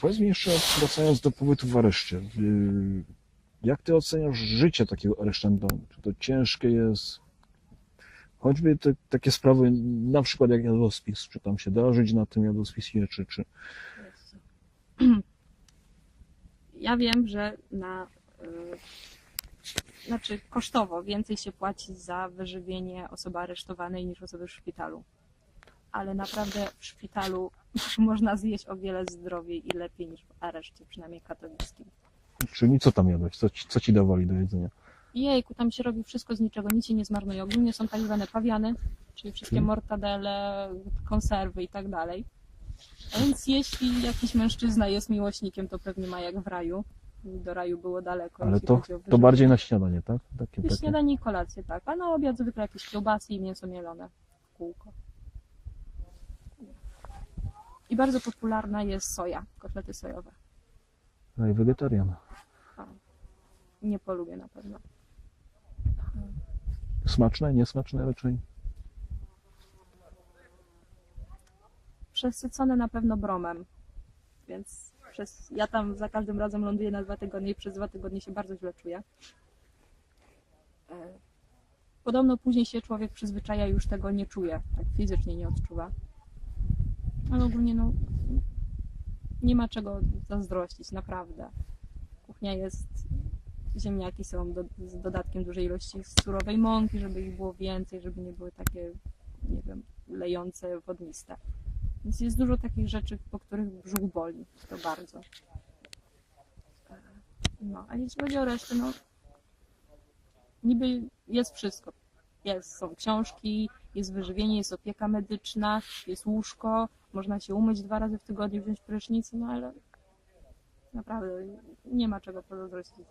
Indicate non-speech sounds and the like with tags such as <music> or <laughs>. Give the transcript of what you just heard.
powiedz mi jeszcze, wracając do pobytu w areszcie. y, Jak ty oceniasz życie takiego aresztanta? Czy to ciężkie jest? Choćby te, takie sprawy, na przykład jak jadłospis, czy tam się da żyć na tym jadłospisie, czy, czy... Ja wiem, że na. y, znaczy, kosztowo więcej się płaci za wyżywienie osoby aresztowanej niż osoby w szpitalu. Ale naprawdę w szpitalu <laughs> można zjeść o wiele zdrowiej i lepiej niż w areszcie, przynajmniej katowickim. Czyli co tam jadłeś? Co ci, co ci dawali do jedzenia? Jejku, tam się robi wszystko z niczego, nic się nie zmarnuje. Ogólnie są tak zwane pawiany, czyli wszystkie Mhm. mortadele, konserwy i tak dalej. A więc jeśli jakiś mężczyzna jest miłośnikiem, to pewnie ma jak w raju. Do raju było daleko. Ale jeśli to, chodzi o to wyżywienie. bardziej na śniadanie, tak? Takie, Na takie. śniadanie i kolację, tak. A na obiad zwykle jakieś kiełbasy i mięso mielone w kółko. I bardzo popularna jest soja, kotlety sojowe. No i wegetarian. Nie polubię na pewno. Smaczne, niesmaczne raczej? Przesycone na pewno bromem, więc przez, ja tam za każdym razem ląduję na dwa tygodnie i przez dwa tygodnie się bardzo źle czuję. E, Podobno później się człowiek przyzwyczaja i już tego nie czuje, tak fizycznie nie odczuwa. Ale ogólnie no, nie ma czego zazdrościć, naprawdę. Kuchnia jest, ziemniaki są do, z dodatkiem dużej ilości surowej mąki, żeby ich było więcej, żeby nie były takie, nie wiem, lejące, wodniste. Więc jest dużo takich rzeczy, po których brzuch boli. To bardzo. No, a jeśli chodzi o resztę, no niby jest wszystko. Jest, są książki, jest wyżywienie, jest opieka medyczna, jest łóżko, można się umyć dwa razy w tygodniu, wziąć prysznic, no ale naprawdę nie ma czego pozazdrościć